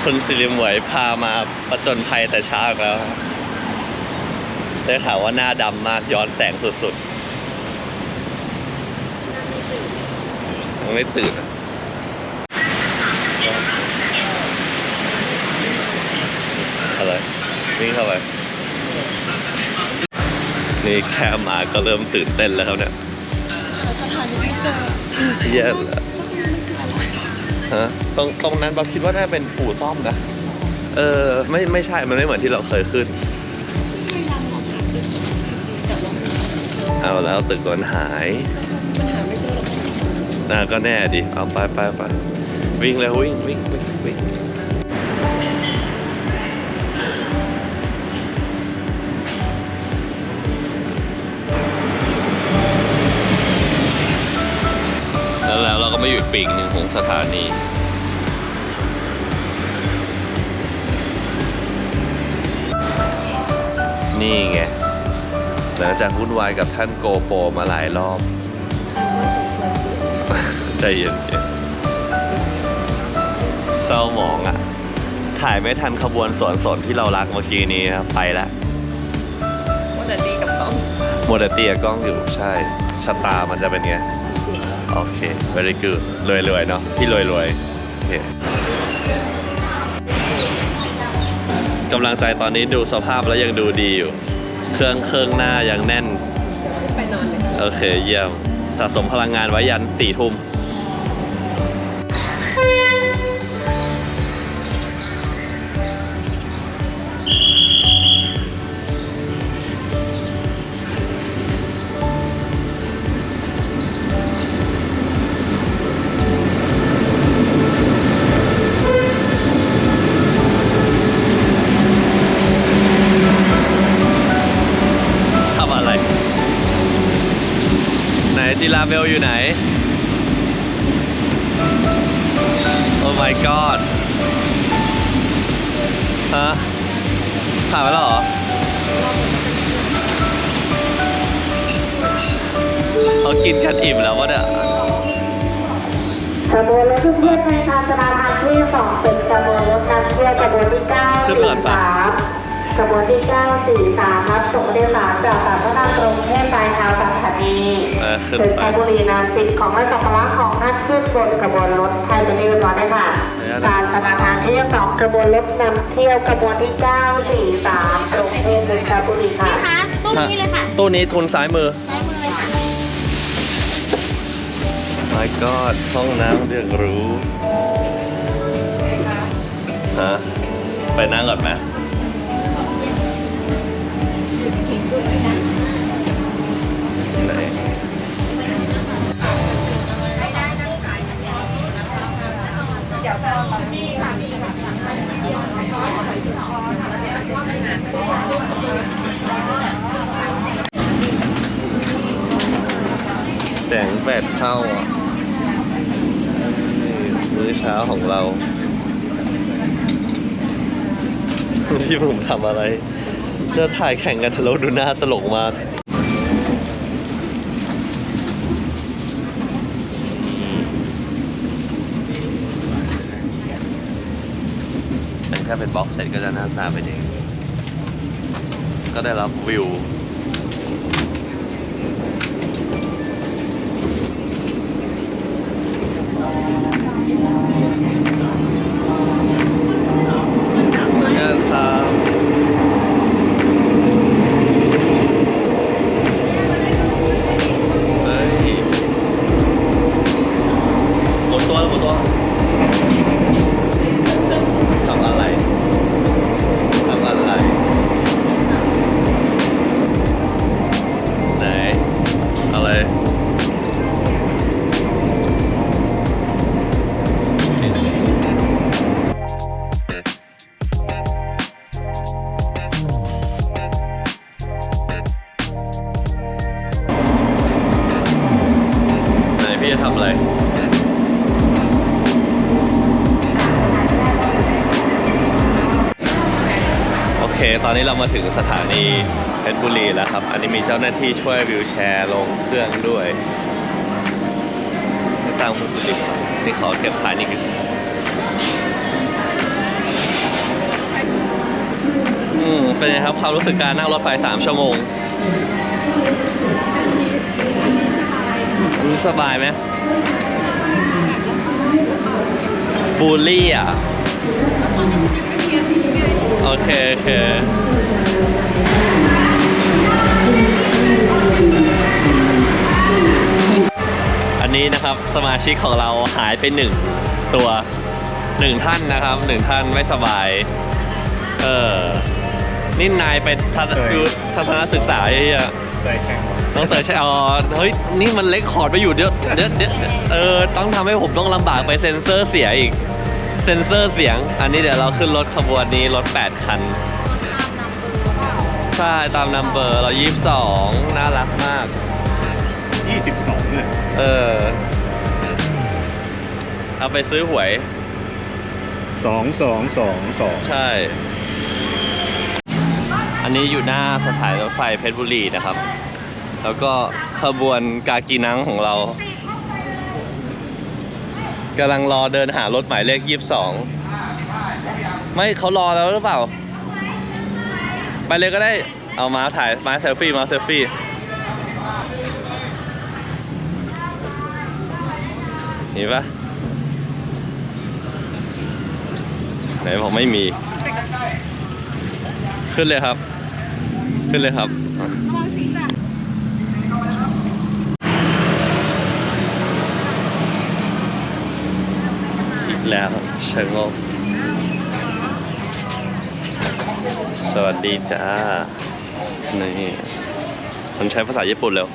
โดนโอ้คุณสิริมไหวยพามาประจนภัยแต่เช้าอีกแล้วครับได้ข่าวว่าหน้าดำมากย้อนแสงสุดๆยังไม่ตื่นอะอะไรวิ่งเข้าไป นี่แค่มาก็เริ่มตื่นเต้นแล้วครับเนี่ยสถานีไม่เจอแย่แล้ว ฮะตรงตรงนั้นเราคิดว่าน่าเป็นปู่ซ่อมนะ เออไม่ไม่ใช่ มันไม่เหมือนที่เราเคยขึ้นพยายามหาจุดจริงๆแต่ว่ามันหาไม่เจอเอาแล้วตึกมันหายมันหาไม่เจอหรอกน่าก็แน่ดิ เอาไปไปไปวิ่งแล้ววิ่งวิ่งวิ่งวิ่ง ปีกหนึ่งของสถานีนี่ไง หลังจากวุ่นวายกับท่านโกโปรมาหลายรอบ ใจเย็นๆเศร้าหมองอะ ถ่ายไม่ทันขบวนสวนสนที่เรารักเมื่อกี้นี้ครับไปแล้วว่าแต่ดีกับต้องโมเดลเตียกล้องอยู่ใช่ชะตามันจะเป็นไง โอเค very good รวยๆเนาะพี่รวยๆโอเคกำลังใจตอนนี้ดูสภาพแล้วยังดูดีอยู่ เครื่องเครื่องหน้ายังแน่น ไปนอนเลย โอเค เยี่ยม สะสมพลังงานไว้ยันสี่ทุ่ม จิราเบลอยู่ไหน โอ้ my god ฮะผ่านไปแล้วเหรอ เขากินกันอิ่มแล้ววะเนี่ยขบวนรถทุกเที่ยวในทางสนาทางที่สองเป็นขบวนรถนำเที่ยวขบวนที่เก้าขึ้นสี่ก่อนปะสาม ขบวนที่เก้าสี่สามครับส่งเรียนสามจากปากพระนามกรุงเทพปลายทางสถานีเออขึ้นถึงไป ชลบุรีนำสิ่งของและสัมภาระของท่านขึ้นบนขบวนรถไทยเป็นที่เรียบร้อยได้ค่ะเนี่ยนะ การสนาทางที่สองขบวนรถนำเที่ยวขบวนที่เก้าสี่สามกรุงเทพถึงชลบุรีค่ะคะตู้นี้เลยค่ะตู้นี้ทุนซ้ายมือ ซ้ายมือเลยค่ะ my god ห้องน้ำเรียกรู้ฮะไปนั่งก่อนไหม แสงแปดเข้าอะมื้อเช้าของเรา ที่ผมทำอะไร จะถ่ายแข่งกันแล้วดูหน้าตลกมากเป็นแค่เป็นบล็อกเสร็จก็จะหน้าตาเป็นอย่างนี้ก็ได้รับวิวำอะไรโอเค ตอนนี้เรามาถึงสถานีเพชรบุรีแล้วครับ อันนี้มีเจ้าหน้าที่ช่วยวิวแชร์ลงเครื่องด้วยสร้างมุสลินี่ขอเก็บถ่ายนี่กันอืมเป็นไงครับความรู้สึกการนั่งรถไฟสามชั่วโมง อันนี้สบายไหม บูลลี่อะ โอเค โอเคอันนี้นะครับสมาชิกของเราหายไปหนึ่งตัวหนึ่งท่านนะครับหนึ่งท่านไม่สบาย เออนี่นายไปทัศเคยดูทัศนศึกษาเหี้ยเคยแข่ง มาต้องเตยใช่อ๋อเฮ้ยนี่มันเล็กคอร์ดไปอยู่เดี๋ยวเดี๋ยวเดี๋ยวเออต้องทำให้ผมต้องลำบากไปเซ็นเซอร์เสียอีก เซ็นเซอร์เสียง อันนี้เดี๋ยวเราขึ้นรถขบวนนี้รถ 8 คัน ใช่ตามนัมเบอร์เรา22 น่ารักมาก 22เนี่ยเออ เอาไปซื้อหวย สองสองสองสองใช่ อันนี้อยู่หน้าสถานีรถไฟเพชรบุรีนะครับ แล้วก็ขบวนกากีนังของเรากำลังรอเดินหารถหมายเลขยี่สิบสองไม่เขารอแล้วหรือเปล่า ไปเลยก็ได้เอามาถ่ายมาเซลฟี่มาเซลฟี่เห็นปะไหนบอกไม่มี ขึ้นเลยครับ ขึ้นเลยครับอะ ระวังศีรษะ อีก แล้วชะงกสวัสดีจ้า นี่มันใช้ภาษาญี่ปุ่นแล้ว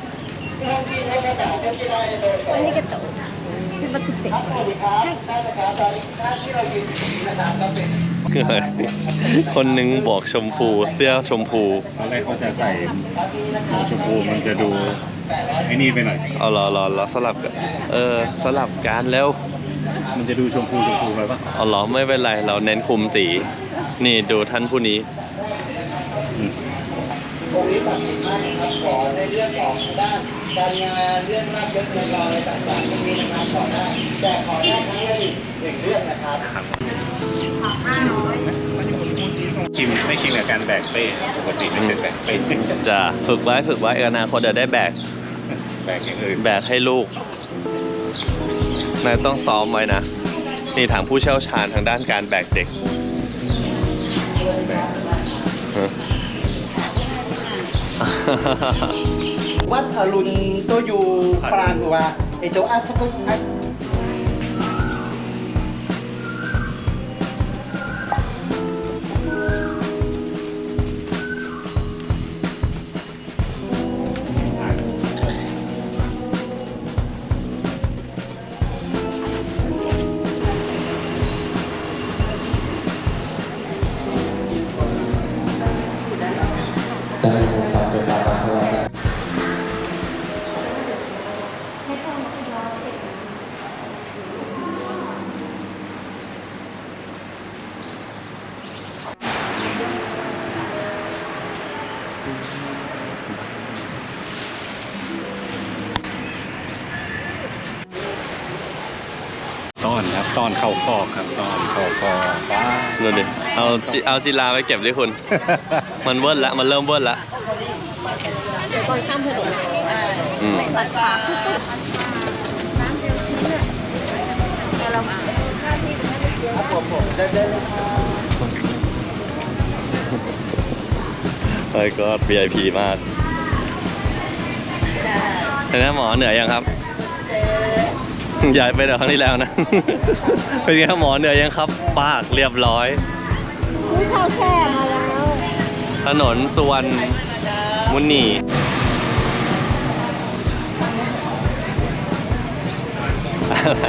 คนหนึ่งบอกชมพูเสื้อชมพูตอนแรกเขาจะใส่หมวกชมพูมันจะดูไอ้นี่ไปหน่อยเอาล่ะล่ะสลับกันเออ สลับกันแล้ว มันจะดูชมพูชมพูไปปะเอาเหรอไม่เป็นไรเราเน้นคุมสี นี่ดูท่านผู้นี้ชิมไม่ชินกับการแบกเป้ปกติไม่เป็นแบกเป้จะฝึกไว้ฝึกไว้อนาคตเดี๋ยวได้แบกแบกอย่างอื่นแบกให้ลูก นายต้องซ้อมไว้นะ นี่ถามผู้เชี่ยวชาญทางด้านการแบกเด็กวัดอรุณตัวอยู่ปราณบัวไอตัวอัสกุอั อนครับต้อนเข้าคอกครับต้อนเข้าคอกป้าดูดิเอาจิเอาจิลาไปเก็บดิคุณ มันเวิร์ดละ มันเริ่มเวิร์ดละเดี๋ยวตอนข้ามถนนอืมตัดขาปุ๊บปุ๊บเฮ้ยก็ VIP มากแต่นะหมอเหนื่อยยังครับ ย้ายไปเดี๋ยวครั้งที่แล้วนะ เป็นไงครับหมอเหนื่อยยังครับ ปากเรียบร้อยอุ้ยข้าวแช่มาแล้วถนนสุวรรณมุนีอะไร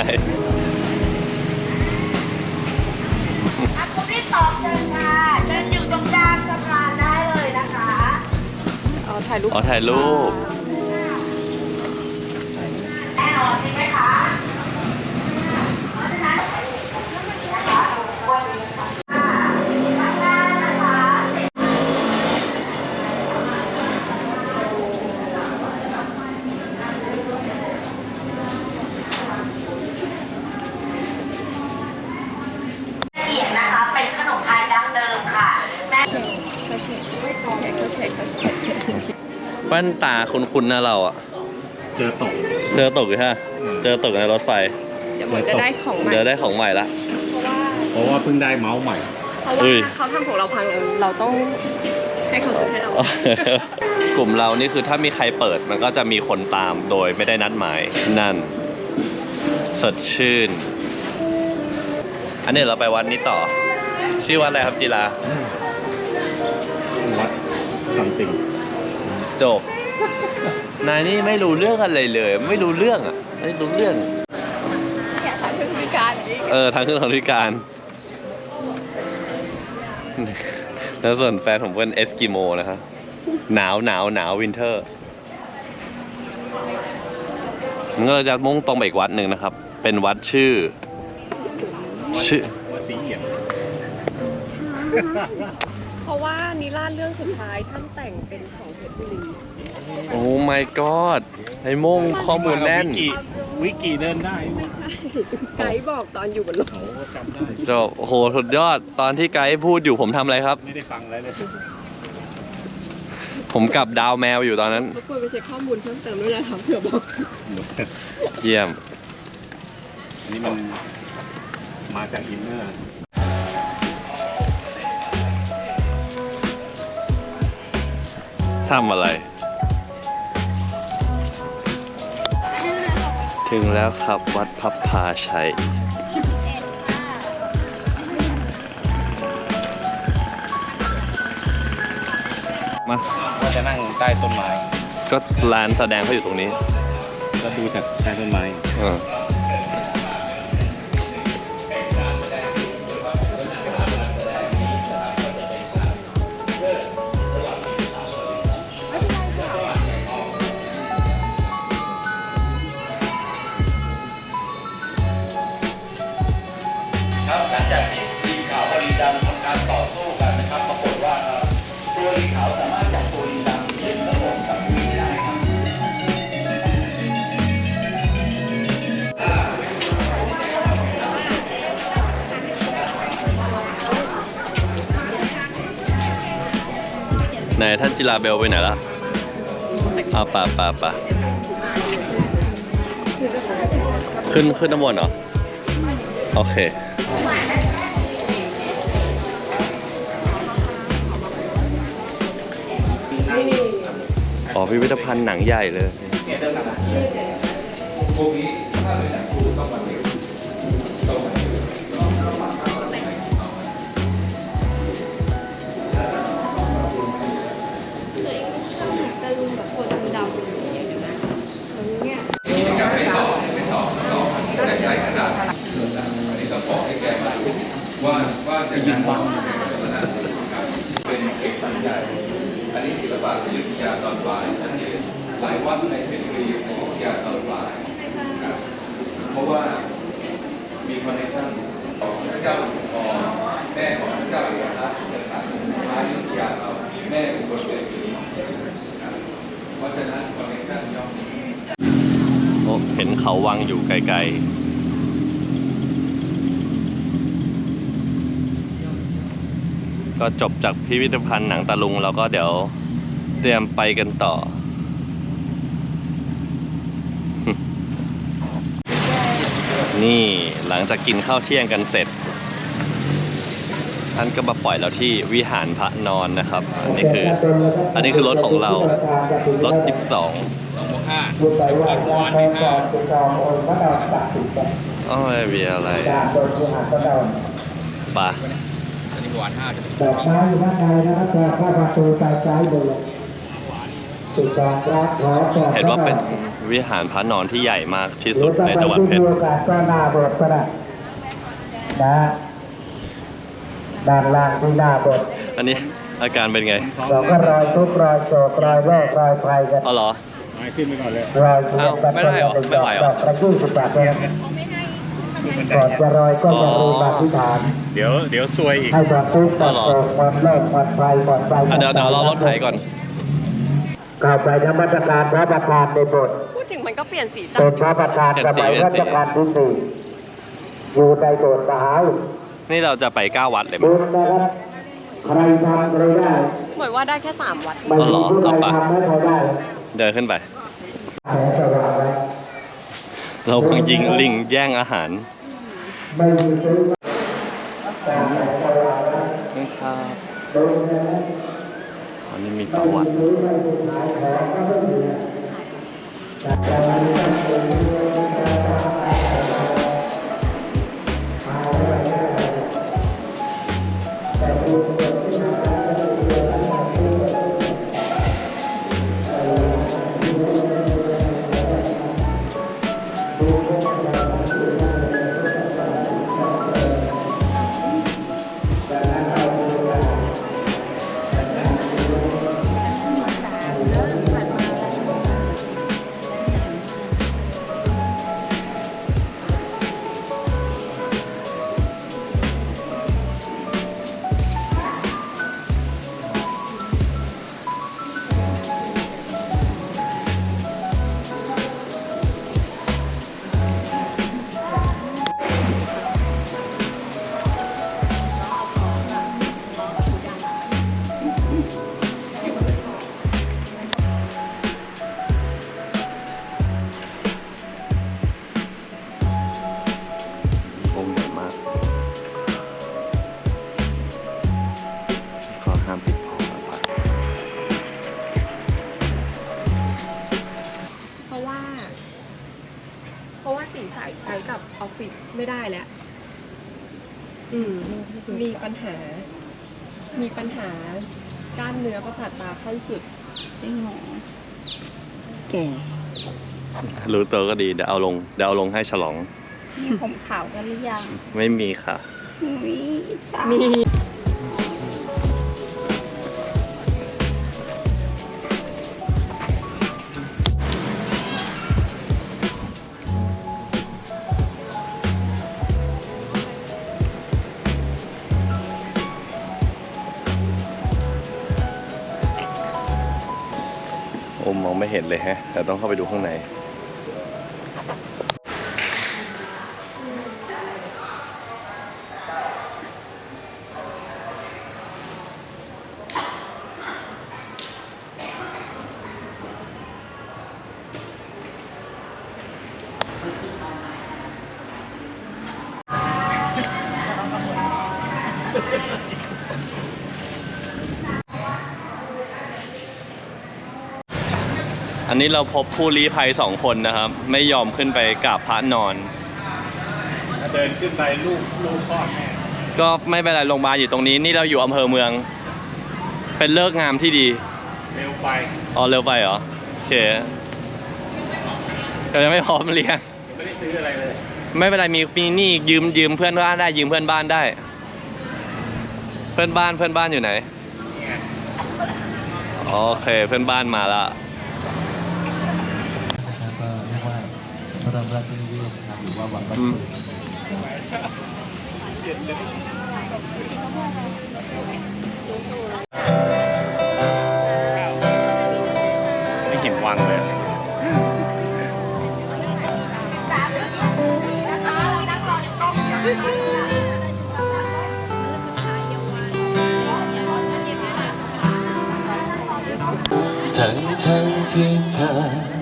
คุณที่สองเชิญค่ะเชิญอยู่ตรงกลางสะพานได้เลยนะคะ เอาถ่ายรูป อ๋อถ่ายรูป แน่นอนใช่ไหมคะ นตาคุ้นๆนะเราอะเจอตก เจอตกอยู่ฮะเจอตกในรถไฟ เดี๋ยวหมอจะได้ของใหม่เดี๋ยวได้ของใหม่ละ เพราะว่าเพราะว่าเพิ่งได้เมาส์ใหม่ เพราะว่าอุ้ยเขาทำของเราพังเราเราต้องให้เขาซื้อให้เรากลุ่มเรานี่คือถ้ามีใครเปิดมันก็จะมีคนตามโดยไม่ได้นัดหมายนั่น สดชื่น อันนี้เราไปวัดนี้ต่อ ชื่อวัดอะไรครับจิราวัดซัมติงจบ นายนี่ไม่รู้เรื่องอะไรเลย ไม่รู้เรื่องอะไม่รู้เรื่องแค่ทางพิการเองเออทางขึ้นทางพิการแล้วส่วนแฟนผมเป็นเอสกิโมนะครับหนาวหนาวหนาววินเทอร์งั้นเราจะมุ่งตรงไปอีกวัดหนึ่งนะครับ เป็นวัดชื่อ ชื่อวัดสีเอี่ยมเพราะว่านิราศเรื่องสุดท้ายท่านแต่งเป็นของเพชรบุรี โอ้ my god ไอ้โม่งข้อมูลแน่น วิกิวิกิเดินได้ไม่ใช่ไกด์บอกตอนอยู่บนรถเขาก็จำได้ จบโอ้โหสุดยอด ตอนที่ไกด์พูดอยู่ผมทำอะไรครับ ไม่ได้ฟังอะไรเลย ผมกลับดาวแมวอยู่ตอนนั้น รบกวนไปเช็คข้อมูลเพิ่มเติมด้วยนะครับเผื่อบอกเยี่ยม อันนี้มันมาจากอินเนอร์ ทำอะไร ถึงแล้วครับวัดพับพาชัย มาว่าจะนั่งใต้ต้นไม้ ก็ลานแสดงเขาอยู่ตรงนี้ ก็ดูจากใต้ต้นไม้ เออ ลังจากที่ลีงขาวกับลิดำทำการต่อสู้กันนะครับปรากฏว่าตัวลีงขาวสามารถจับตัวลิงดำยึดระบบกับลิงได้ครับไหนท่านจิลาเบลไปไหนละเอาป่าป่าป่าขึ้นขึ้นน้ำมนต์เหรอ โอเค อ๋อพิพิธภัณฑ์หนังใหญ่เลยต ไกลๆ ก็จบจากพิพิธภัณฑ์หนังตะลุงเราก็เดี๋ยวเตรียมไปกันต่อ นี่หลังจากกินข้าวเที่ยงกันเสร็จ ท่านก็มาปล่อยเราที่วิหารพระนอนนะครับ อันนี้คือ อันนี้คือรถของเรา รถ 12 บุญไปว่าการแทนก่อนเป็นกององค์พระดอนศักดิ์สิทธิ์กันอ้าวไม่มีอะไรจากโดยวิหารพระดอนปะดอกไม้อยู่ด้านในนะครับจากพระประตูซ้ายซ้ายมือติดกองรักขอจอดเห็นว่าเป็นวิหารพระนอนที่ใหญ่มากที่สุดในจังหวัดเพชรโอกาสก็หน้าโบสถ์ก็ได้นะด้านล่างที่หน้าโบสถ์อันนี้อาการเป็นไงเราก็รอยทุกข์รอยโศกรอยโรครอยภัยกันอ๋อเหรอ ไม้ขึ้นไปก่อนเลยรอยเทียนกันอ้าวไม่ได้เหรอไม่ไหวเหรอดอกกระยี่สิบบาทเลยก่อนจะรอยก็จะรีบอธิษฐาน เดี๋ยวเดี๋ยวซวยอีกให้ความทุกข์ความโศกความโรคความภัยความไปอะเดี๋ยวเดี๋ยวรอรถไถก่อนเข้าไปนมัสการพระประธานในโบสถ์พูดถึงมันก็เปลี่ยนสีจัเป็นพระประธานสมัยรัชกาลที่สี่อยู่ในโบสถ์มหาวิทยาลัยนี่เราจะไป9วัดเลยมั้บุยญนะครับใครทำใครได้ เหมือนว่าได้แค่สามวัดไม่มีผู้ใดทำไม่ใครได้ เดินขึ้นไปแสงสว่างไว้เราเพิ่งยิงลิงแย่งอาหารไม่มีซื้อแต่แสงสว่างไว้นี่ครับดูนะอันนี้มีปไม่ระมีวัติซื้อ ปัญหา มีปัญหากล้ามเนื้อประสาทตาขั้นสุด จริงเหรอแก่รู้ตัวก็ดีเดี๋ยวเอาลงเดี๋ยวเอาลงให้ฉลอง มีผมขาวกันหรือยัง ไม่มีค่ะ มีสามี มมองไม่เห็นเลยฮะ แต่ต้องเข้าไปดูข้างใน นนี้เราพบผู้ลี้ภัยสองคนนะครับ ไม่ยอมขึ้นไปกราบพระนอนเดินขึ้นไปลูกลูกคลอดแม่ก็ไม่เป็นไรโรงพยาบาลอยู่ตรงนี้ นี่เราอยู่อำเภอเมือง เป็นเลิกษ์งามที่ดี เร็วไปอ๋อเร็วไปเหรอ โอเคก็ยังไม่พร้อมเรียนยังไม่ได้ซื้ออะไรเลย ไม่เป็นไรมีมีหนี่ยืมยืมเพื่อนบ้านได้ยืมเพื่อนบ้านได้ เพื่อนบ้านเพื่อนบ้านอยู่ไหนนี่ไงโอเคเพื่อนบ้านมาละ นะครับก็เรียกว่าพ ระบรมราชินีนะครับหรือว่าวังบัดอืมคุยไม่เห็นวังเลยทั้งทั้งที่เธอ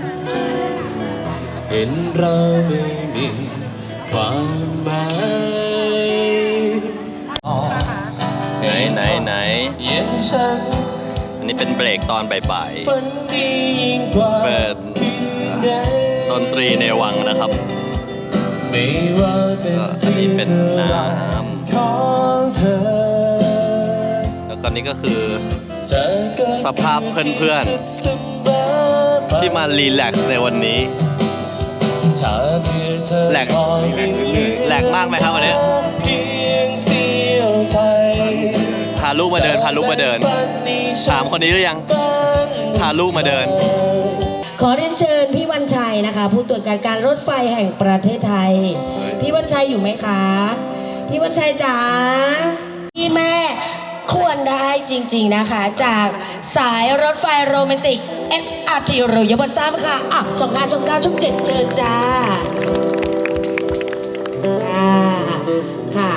เห็นเราไม่มีความหมายไหนไหนไหนเย็นฉันอันนี้เป็นเบรกตอนบ่ายฝันดียิ่งกว่าๆเปิดใดดนตรีในวังนะครับ ไม่ว่าเป็นก็อันนี้ที่เป็นเธอน้รักของเธอ แล้วก็นี่ก็คือจะเกิดสภาพเพื่อนๆที่ที่มารีแลกซ์ในวันนี้ แหลกมองไม่มีแหลกมากไหมครับวันนี้เพียงเสี้ยวไทยพาลูกมาเดินพาลูกมาเดินถามคนนี้หรือยังพาลูกมาเดิน ขอเรียนเชิญพี่วันชัยนะคะ ผู้ตรวจการการรถไฟแห่งประเทศไทย พี่วันชัยอยู่ไหมคะ พี่วันชัยจ๋าพี่แม่ควรได้จริง ๆนะคะ จากสายรถไฟโรแมนติก SRT หรื อยบทซ้ำค่ะอะช่องห้าช่องเก้าช่องเจ็ดเชิญจ้าค่ะค่ะ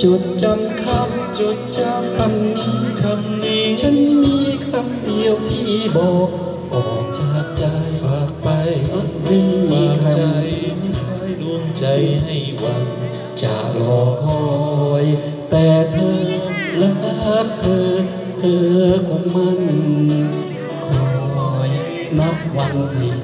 จจดจำคำจุดจำคำนี้คำนี้ ฉันมีคำเดียวที่บอกออกจากใจฝากไปไม่มีใจไม่คอยดวงใจให้หวังจะรอคอย แต่เธอรักเธอ เธอคงมัน นับวั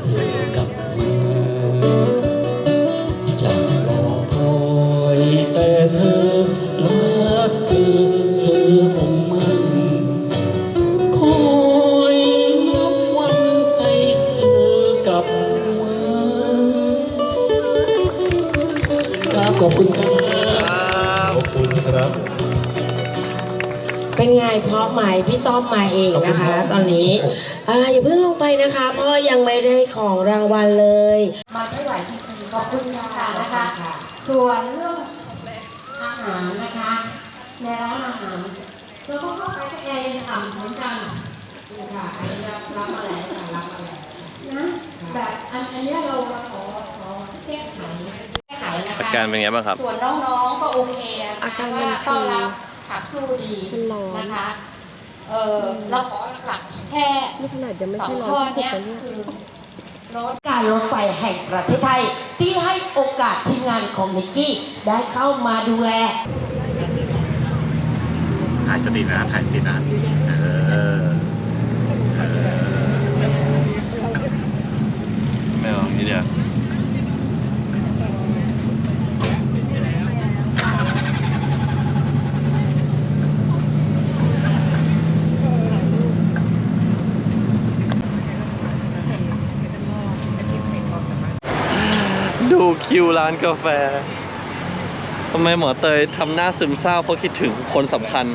เป็นไงเพราะไหมพี่ต้อมมาเองนะคะ ตอนนี้อ่าอย่าเพิ่งลงไปนะคะเพราะยังไม่ได้ของรางวัลเลยมาไม่ไหวจริงๆขอบคุณค่ะนะคะ ส่วนเรื่องอาหารนะคะในร้านอาหารเราก็เข้าไปก็แอร์ยังต่ำเหมือนกันนี่ค่ะอันนี้รับรับมาแล้วค่ะรับมาแล้วนะแบบอันอันเนี้ยเราเราขอขอแก้ไขแก้ไขนะคะอาการเป็นไงบ้างครับ ส่วนน้องๆก็โอเคนะอาการคะมันว่าคือ ต้อนรับขับสู้ดีมันร้อนนะคะเออเราขอหลักๆแค่นี่ขนาดยังไม่สอใช่งร้ข้ออนที่สุดเนี้ยแล้วเนี่ยคือรถการรถไฟแห่งประเทศไทยที่ให้โอกาสทีมงานของนิกกี้ได้เข้ามาดูแลถ่ายสตินะถ่ายสตินะเออเออไม่เอานี่เดียวดู คิวร้านกาแฟทำไมหมอเตยทำหน้าซึมเศร้าเพราะคิดถึงคนสำคัญ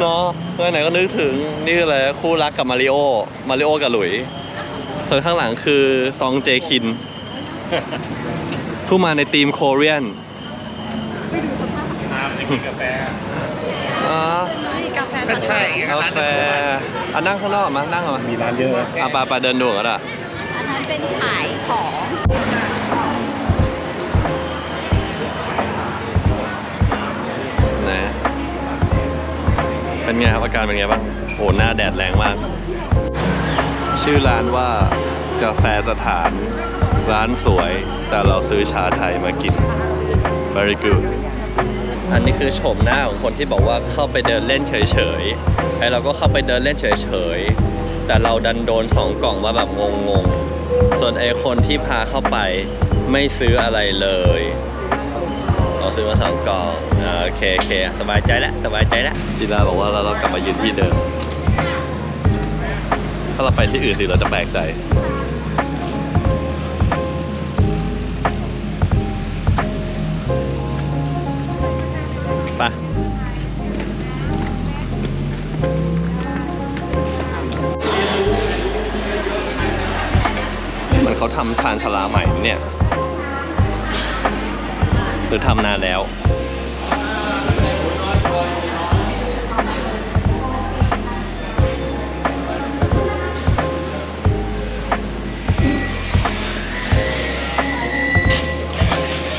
เนาะไปไหนก็นึกถึงนี่คืออะไรคู่รักกับมาริโอ มาริโอกับหลุย ส่วนข้างหลังคือซองเจคินผู้มาในทีมโคเรียนน้ำจะกินกาแฟอ๋อกาแฟก็ใช่กาแฟอะนั่งข้างนอกมานั่งก่อนมีร้านเยอะอะไปไปเดินดูก็ได้อันนั้น เป็นขายของนะเป็นไงครับอาการเป็นไงบ้างโหหน้าแดดแรงมาก ชื่อร้านว่ากาแฟสถาน ร้านสวย แต่เราซื้อชาไทยมากิน very good อันนี้คือโฉมหน้าของคนที่บอกว่าเข้าไปเดินเล่นเฉยๆไอเราก็เข้าไปเดินเล่นเฉยๆ แต่เราดันโดนสองกล่องมาแบบงงๆ ส่วนไอคนที่พาเข้าไปไม่ซื้ออะไรเลยเราซื้อมาสองกล่องโอเคโอเคสบายใจแล้วสบายใจแล้วจิราบอกว่าเราเรากลับมายืนที่เดิม ถ้าเราไปที่อื่นสิเราจะแปลกใจไป เขาทำชานชาลาใหม่เนี่ยหรือทำนานแล้ว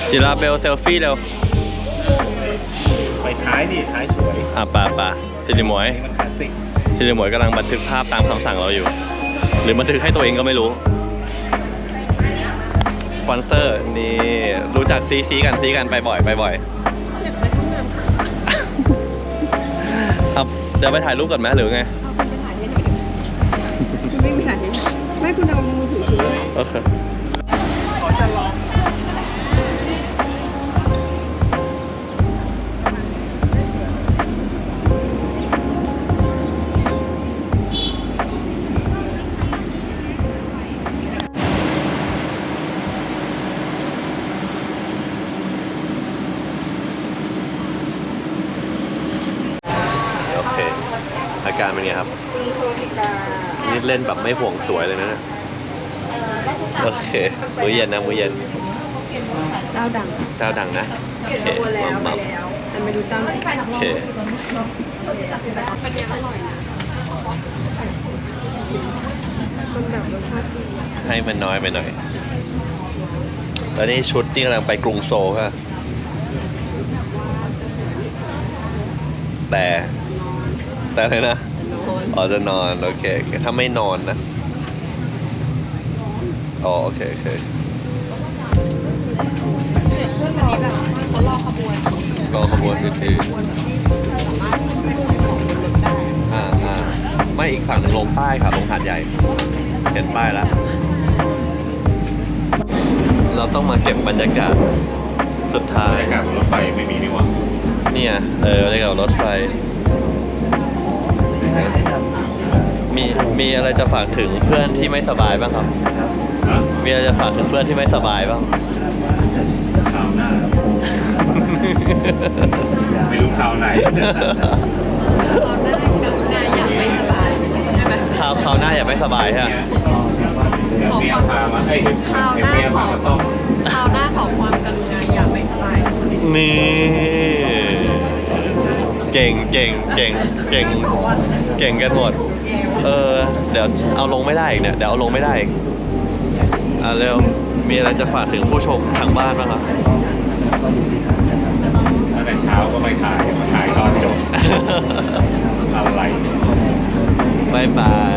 จิราเบลเซลฟี่เร็วไปท้ายดิท้ายสวยอะป่าป่าจิริหมวยนี่มันคลาสสิกจิริหมวยกำลังบันทึกภาพตามคำสั่งเราอยู่ หรือบันทึกให้ตัวเองก็ไม่รู้ส ปอนเซอร์นี่รู้จักซีซีกันซีกันไปบ่อยไปบ่อยครับเดี๋ยวไปถ่ายรูปก่อนไหมหรือไงคุณวิ่งไปไหนไม่คุณเอามือถือถือโอเค เล่นแบบไม่ห่วงสวยเลยนะโอเคมือเย็นนะมือเย็น เจ้าดังเจ้าดังนะโอเคมัมมัมแต่ไม่ดูเจ้าไหนโอเคให้มันน้อยไปหน่อยตอนนี้ชุดนี่กำลังไปกรุงโซลค่ะ แต่ แต่เลยนะ อนอ๋อจะนอนโอเคโอเคถ้าไม่นอนนะอ๋อโอเคโอเคเสร็จเพื่อนวันนี้แบบเขารอขบวนก็ขบวนก็คือสามารถไปขนของบนรถได้อ่าอ่าไม่อีกฝั่งหนึ่งลงใต้ค่ะลงหาดใหญ่เห็นป้ายแล้วเราต้องมาเก็บบรรยากาศสุดท้าบรยรยากาศบนรถไฟไม่มีนี่หว่าเนี่ยเออบรรยากาศรถไฟ มีมีอะไรจะฝากถึงเพื่อนที่ไม่สบายบ้างครับฮะมีอะไรจะฝากถึงเพื่อนที่ไม่สบายบ้าง ข่าวหน้าไม่รู้ข่าวไหนเขาได้กับนายอยากไม่สบายใช่ไหมคราวคราวหน้าอย่าไม่สบายใช่ไหมเดี๋ยวเมียพามาเอ้ยเดี๋ยวคราวหเดี๋ยวน้าเมียขพาอมาซ่อมคราวหน้าของความกรุณาอยากไม่สบาย นี่ เก่งเก่งเก่งเก่งเก่งกันหมด เออ เดี๋ยวเอาลงไม่ได้อีกเนี่ย เดี๋ยวเอาลงไม่ได้อีกอะเร็ว มีอะไรจะฝากถึงผู้ชมทางบ้านบ้างครับตั้งแต่เช้าก็ไปถ่ายมาถ่ายตอนจบ อะไรบายบาย